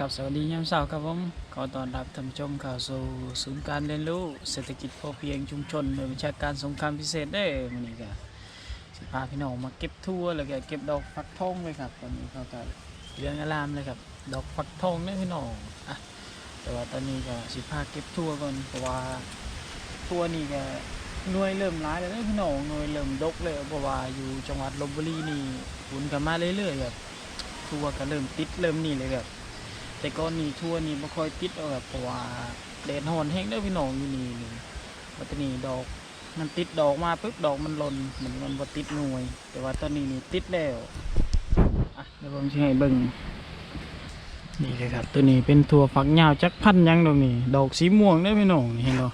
กับสวัสดียามเช้าครับผมขอต้อนรับท่านผู้ชมเข้าสู่ศูนย์การเรียนรู้เศรษฐกิจพอเพียงชุมชนโดยวิชาการสงครามพิเศษได้มื้อนี้ก็สิพาพี่น้องมาเก็บทั่วแล้วก็เก็บดอกฟักทองเลยครับตอนนี้เขาก็เรื่องอารามเลยครับดอกฟักทองเนี่ยพี่น้องอะแต่ว่าตอนนี้ก็สิพาเก็บทั่วก่อนเพราะว่าทั่วนี่ก็หน่วยเริ่มร้ายแล้วพี่น้องหน่วยเริ่มดกเลยเพราะว่าอยู่จังหวัดลบบุรีนี่ฝนกันมาเรื่อยๆครับทั่วก็เริ่มติดเริ่มนี่เลยครับ แต่ก่อนนี้ทั่วนี้บ่ค่อยติดเอาแบบเพราะว่าแดดร้อนแห้งเด้อพี่น้องอยู่นี่นี่ปัตนีดอกมันติดดอกมาปุ๊บดอกมันหล่นเหมือนมันบ่ติดหน่วย แต่ว่าตอนนี้นี่ติดแล้วอะเดี๋ยวผมสิให้เบิ่งนี่เลยครับ ตัวนี้เป็นถั่วฝักยาวจักพันยังดอกนี่ดอกสีม่วงเด้พี่น้องนี่เห็นบ่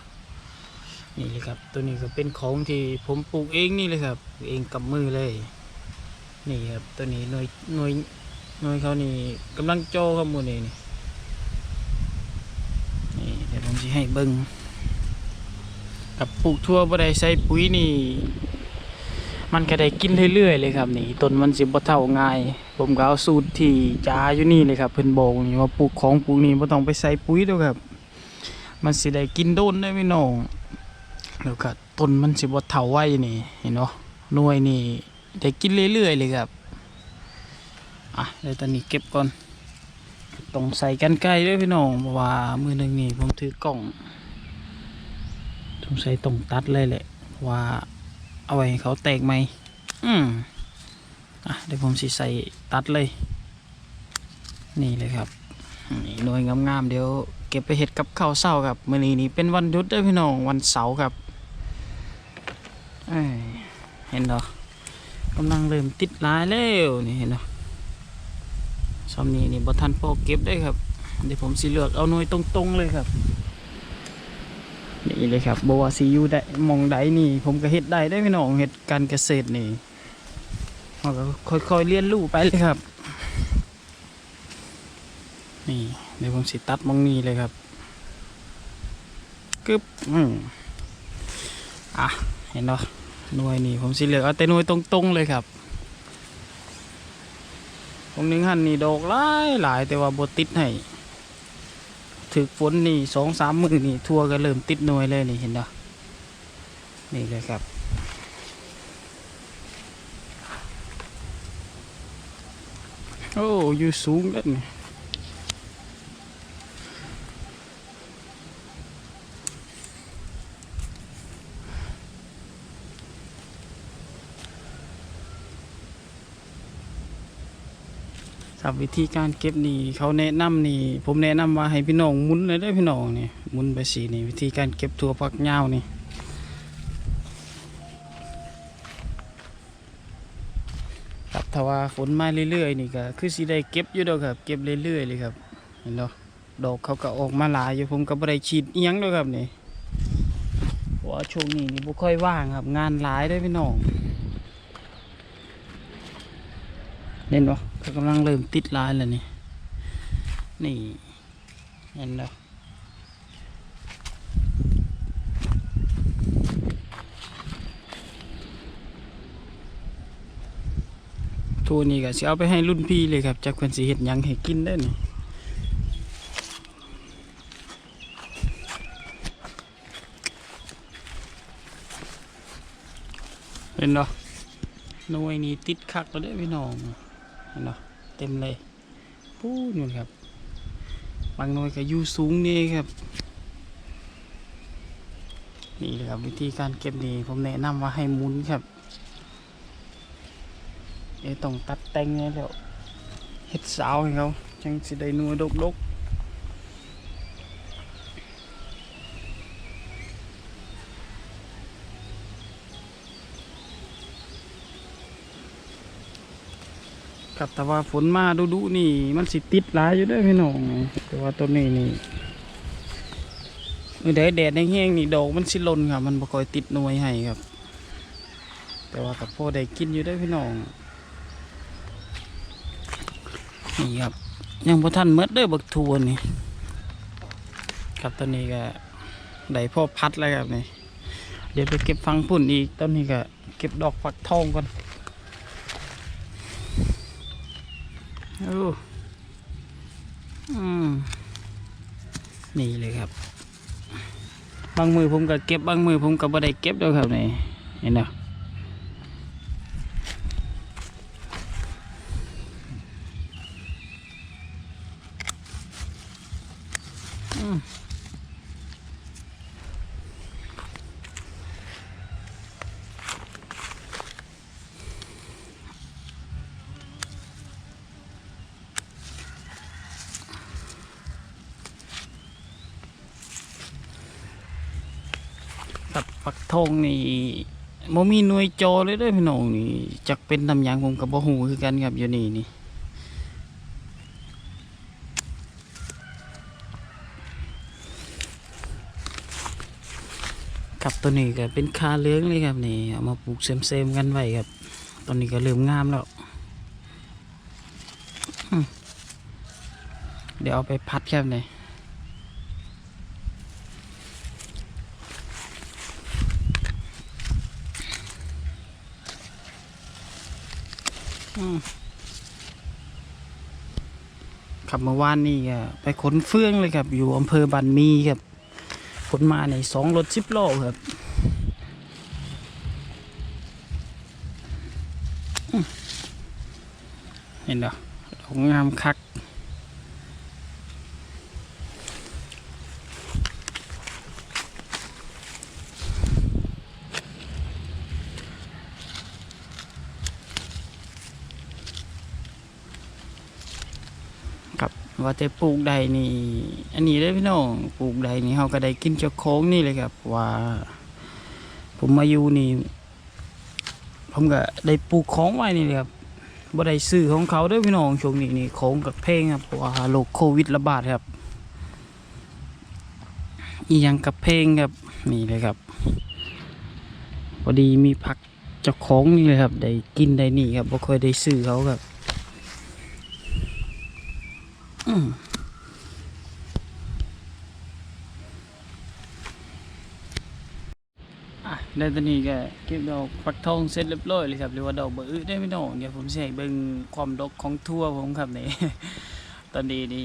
นี่เลยครับ ตัวนี้ก็เป็นของที่ผมปลูกเองนี่เลยครับ เองกับมือเลย นี่ครับตัวนี้หน่วยหน่วย น่วยเขานี่กำลังโจครับมูนี่นี่นี่เดี๋ยวผมจะให้เบิ้งกับปลูกทั่วบ่ได้ใส่ปุ๋ยนี่ มันก็ได้กินเรื่อยๆเลยครับนี่ต้นมันสิบ่เท่าง่าย ผมก็เอาสูตรที่จาอยู่นี่เลยครับเพิ่นบอกนี่ว่าปลูกของปลูกนี่บ่ต้องไปใส่ปุ๋ยด้อครับ มันสิได้กินโดนได้พี่น้องแล้วก็ต้นมันสิบ่เท่าไว้นี่เห็นเนาะหน่วยนี่ได้กินเรื่อยๆเลยครับ อะเดี๋ยวตอนนี้เก็บก่อนต้องใส่กันไกลด้วยพี่น้องเพราะว่ามือหนึ่งนี่ผมถือกล่องต้องใส่ต้องตัดเลยแหละเพราะว่าเอาไว้เขาแตกไหมอืมอะเดี๋ยวผมสิใส่ตัดเลย นี่เลยครับนี่หน่วยงามๆเดี๋ยวเก็บไปเห็ดกับข้าวเศร้าครับมื้อนี้นี่เป็นวันหยุดด้วยพี่น้องวันเสาร์ครับเอ้ยเห็นเนาะกำลังเริ่มติดลายแล้วนี่เห็นเนาะ ซ้ำนี้นี่บทันพอเก็บได้ครับ เดี๋ยวผมสิเลือกเอาหน่วยตรงๆเลยครับ นี่เลยครับบว่าสิอยู่ได้มองใดนี่ ผมก็เฮ็ดได้ได้พี่น้องเฮ็ดการเกษตรนี่เราก็ค่อยๆเรียนรู้ไปเลยครับ นี่เดี๋ยวผมสิตัดมองนี้เลยครับกึบอืมอะเห็นเนาะหน่วยนี่ผมสิเหลือกเอาแต่หน่วยตรงๆเลยครับ งหนึงหันนี่ดอกหลายหลายแต่ว่าบติดให้ถึกฝนนี่สองสามมือนี่ทั่วก็เริ่มติดหน่วยเลยนี่เห็นเนาะนี่เลยครับ โอ้อยู่สูงแล้วนี่ ครับวิธีการเก็บนี่เขาแนะนำนี่ผมแนะนำว่าให้พี่น้องมุนเลยได้พี่น้องนี่มุนไปสีนี่วิธีการเก็บถั่วผักยาวนี่ครับถ้าว่าฝนมาเรื่อยๆนี่ก็คือสิได้เก็บอยู่ดอกครับ เก็บเรื่อยๆเลยครับเห็นเนาะดอกเขาก็ออกมาหลายอยู่ผมก็บ่ได้ฉีดเอียงด้วยครับนี่ว่าช่วงนี้นี่บ่ค่อยว่างครับ งานหลายด้วยพี่น้อง เห็นบ่เขากำลังเริ่มติดลายแล้วนี่ นี่เห็นเนาะทัวนี้ก็สิเอาไปให้รุ่นพี่เลยครับจากเพิ่นสิเฮ็ดยังให้กินได้นี่เห็นเนาะหน่วยนี้ติดคักแล้วเด้พี่น้อง เห็นเนาะเต็มเลยปู้นู่นครับบางหน่วยก็อยู่สูงนี่ครับ นี่เลยครับวิธีการเก็บนี่ผมแนะนำว่าให้มุนครับเอะต้องตัดแต่งนี่แล้วเฮ็ดสาวให้เขาจังสิได้นัวยดดกๆ ครับแต่ว่าฝนมาดุๆนี่ มันสิติดหลายอยู่ด้อพี่น้องแต่ว่าตัวนี้นี่มือแดดแดดแห้งๆนี่ดอกมันสิลนครับ มันบ่ค่อยติดหน่วยให้ครับ แต่ว่ากับพ่อได้กินอยู่ได้อพี่น้องนี่ครับ ยังพอท่านเมดเด้อบักทัวนี่ ครับตอนนี้ก็ได้พ่อพัดแล้วครับนี่เดี๋ยวไปเก็บฟังพุ่นอีกตอนนี้ก็เก็บดอกฟักทองก่อน โอ้อืมนี่เลยครับ บางมือผมก็เก็บบางมือผมก็บ่ได้เก็บด้วยครับนี่เห็นไหม ทองนี่บ่มีหน่วยจอเลยเด้อพี่น้องนี่จักเป็นตำหยังผมก็บ่ฮู้คือกันครับอยู่นี่นี่ครับตัวนี้ก็เป็นคาเลื้องเลยครับนี่เอามาปลูกเซมๆกันไว้ครับตอนนี้ก็เริ่มงามแล้วเดี๋ยวเอาไปพัดครับนี่ ครับเมื่อวานนี่ก็ไปขนเฟืองเลยครับ อยู่อำเภอบันมีครับขนมาในสองรถสิบโลครับเห็นเหรอของงามคัก ว่าแต่ปลูกใดนี่ อันนี้ได้พี่น้องปลูกใดนี่เขาก็ได้กินเจ้าของนี่เลยครับว่า ผมมาอยู่นี่ ผมก็ได้ปลูกของไว้นี่เลยครับบ่ได้ซื้อของเขาด้วยพี่น้องช่วงนี้นี่ของกับเพลงครับเพราะว่าโรคโควิดระบาดครับ อียังกับเพลงครับนี่เลยครับพอดีมีผักเจ้าของนี่เลยครับ ได้กินได้นี่ครับบ่ค่อยได้ซื้อเขาครับ อืมอะแล้ตอนนี้ก็เก็บดอกฟักทองเสร็จเรียบร้อยเลยครับหรือว่าดอกบะอื้อได้ไม่น้องเดี๋ยวผมจะให้เบิ่งความดกของทั่วผมครับนี่ตอนนี้นี่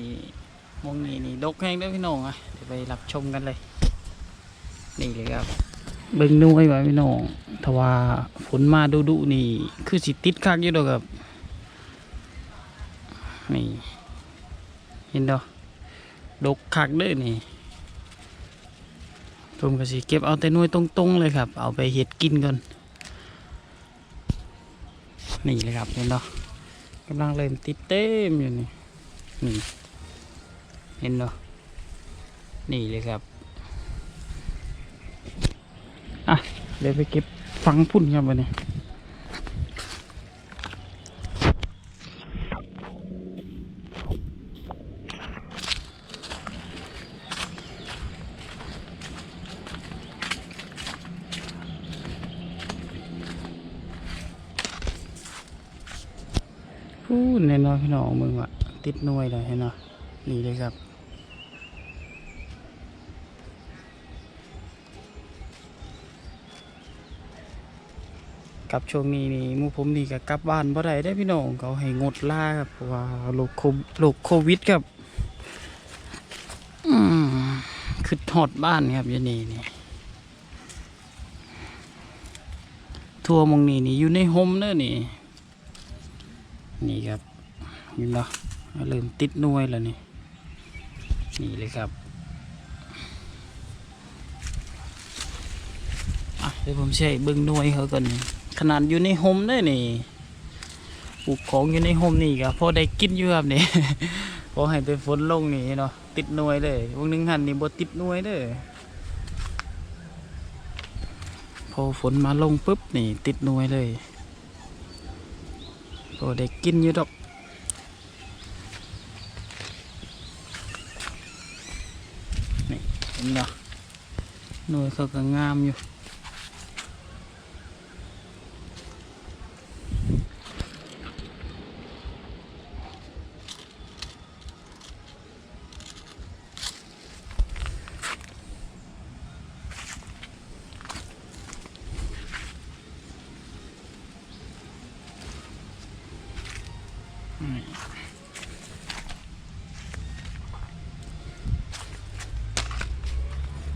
มองนี่นี่ดกแห้งเด้พี่น้องอะเดี๋ยวไปรับชมกันเลย นี่เลยครับ เบิ่งนุ่ยไว้พี่น้องถ้าว่าฝนมาดุดุนี่ คือสิติดคักอยู่ดอกครับนี่ เห็นดอกดกคักเด้อนี่ผมก็สิเก็บเอาแต่น่วยตรงๆเลยครับ เอาไปเห็ดกินก่อนนี่เลยครับเห็นดอกกำลังเริ่มติดเต็มอยู่นี่นี่เห็นดอกนี่เลยครับอะเดี๋ยวไปเก็บฟังพุ่นครับวันนี้ พูดแน่นอนพี่น้องมึงอะติดหน่วยเลยเห็นเนาะนี่เลยครับกับช่วงนี้นี่มูผมนี่ก็กลับบ้านบ่ได้ได้พี่น้องเขาให้งดล่าครับเพราะว่าโรคโคโรคโควิดครับอืมคือถอดบ้านครับยางนี่นี่ทัวร์มงนี่นี่อยู่ในโฮมเด้อนี่ นี่ครับเห็นเนาะเริ่มติดน่วยแล้วนี่นี่เลยครับอะเดี๋ยวผมใช้เบิ้งน่วยเขาก่อนขนาดอยู่ในโฮมได้นี่ปลูกของอยู่ในโฮมนี่ก็พอได้กินอยู่ครับนี่พอให้ไปฝนลงนี่เนาะติดน่วยเลยวันหนึงหันนี่บ่ติดน่วยเด้อพอฝนมาลงปุ๊บนี่ติดน่วยเลย โอ้ได้กินอยู่ดอกนี่เห็นเนาะหน่วยเขาก็งามอยู่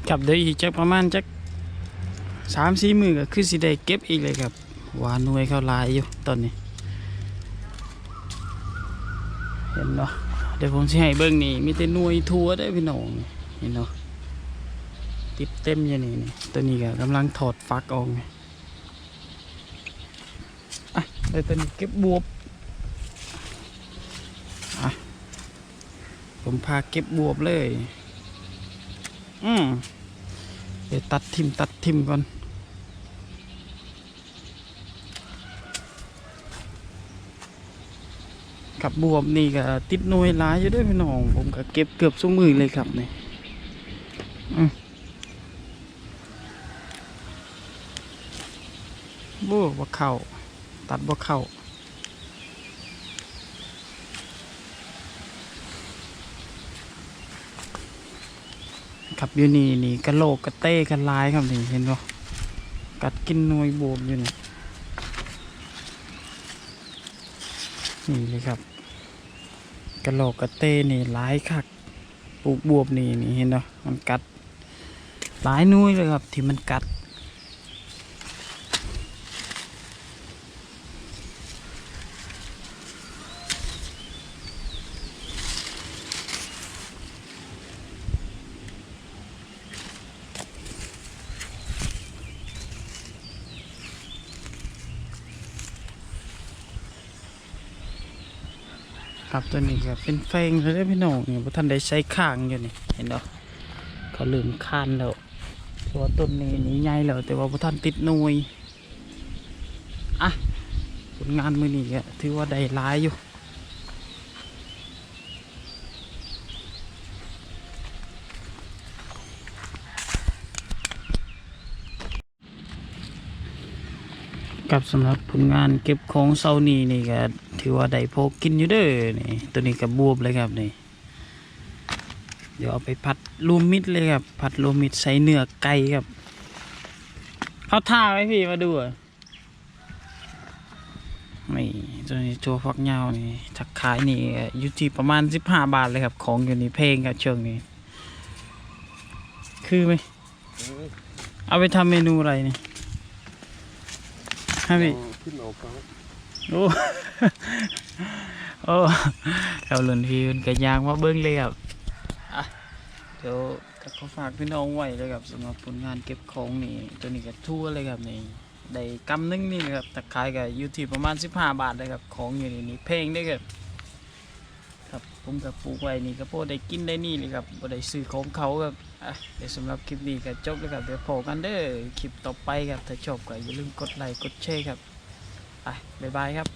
จับไดี๋ยวอีกจักประมาณจักสามสี่มือก็คือสิได้เก็บอีกเลยครับวานนวยเข้าลายอยู่ตอนนี้ เห็นเนาะเดี๋ยวผมสิให้เบิ้งนี่มีแต่นวยทัวได้พี่น้องเห็นเนาะติดเต็มอย่างนี้นี่ตัวนี้ก็กำลังถอดฟักออกไงอะเดี๋ยวตัวนี้เก็บบวบ ผมพาเก็บบวบเลย อืมเดี๋ยวตัดทิมตัดทิมก่อน กับบวบนี่ก็ติดนวยหลายอยู่ด้วยพี่น้อง ผมก็เก็บเกือบสุมือเลยครับนี่อืมบวบ่เข้าตัดบ่เข้า ครับอยู่นี่นี่กระโหลกกระเต้กระลายครับนี่เห็นบ่กัดกินนวยบวบอยู่นี่นี่เลยครับกระโหลกกระเต้นี่ลายคักปลูกบวบนี่นี่เห็นเนาะมันกัดหลายนุ้ยเลยครับที่มันกัด ครับตัวนี้ก็เป็นแฟงเลยพี่น้องนี่บ่ทันได้ใช้ข้างอยู่นี่เห็นเนาะเขาลืมคานแล้วตัวต้นนี้นี่ใหญ่แล้วแต่ว่าบ่ทันติดนุยอะผลงานมือนี้ก็ถือว่าได้หลายอยู่ กับสำหรับผลงานเก็บของเซานี้นี่ก็ถือว่าได้พอกินอยู่เด้อนี่ตัวนี้ก็บบวบเลยครับนี่เดี๋ยวเอาไปผัดรวมมิตรเลยครับผัดรวมมิตรใส่เนื้อไก่ครับเขาท่าไหมพี่มาดูอะนี่ตัวนี้โจฟักยาวนี่ถักขายนี่อยู่ที่ประมาณสิบห้าบาทเลยครับ ของอยู่นี่เพลงครับช่วงนี้คือไหมเอาไปทำเมนูอะไรนี่ ฮะพี่ขึ้นเอาครับโอ้โอ้เราหลุนพี่มันก็ยางมาเบิ้งเลยครับอะเดี๋ยวก็ขอฝากพี่น้องไว้เลยครับสำหรับผลงานเก็บของนี่ตัวนี้ก็ทั่วเลยครับนี่ได้กำหนึงนี่นะครับแต่ขายก็อยู่ที่ประมาณ 15 บาทเลยครับของอยู่นี่นี่เพลงได้ครับครับ ผมกับปลูกไว้นี่ก็พอได้กินได้นี่เลยครับบ่ได้ซื้อของเขาครับอะเดี๋ยวสำหรับคลิปนี้ก็จบแล้วครับเดี๋ยวพอกันเด้อคลิปต่อไปครับถ้าชอบก็อย่าลืมกดไลค์กดแชร์ครับไปบ๊ายบายครับ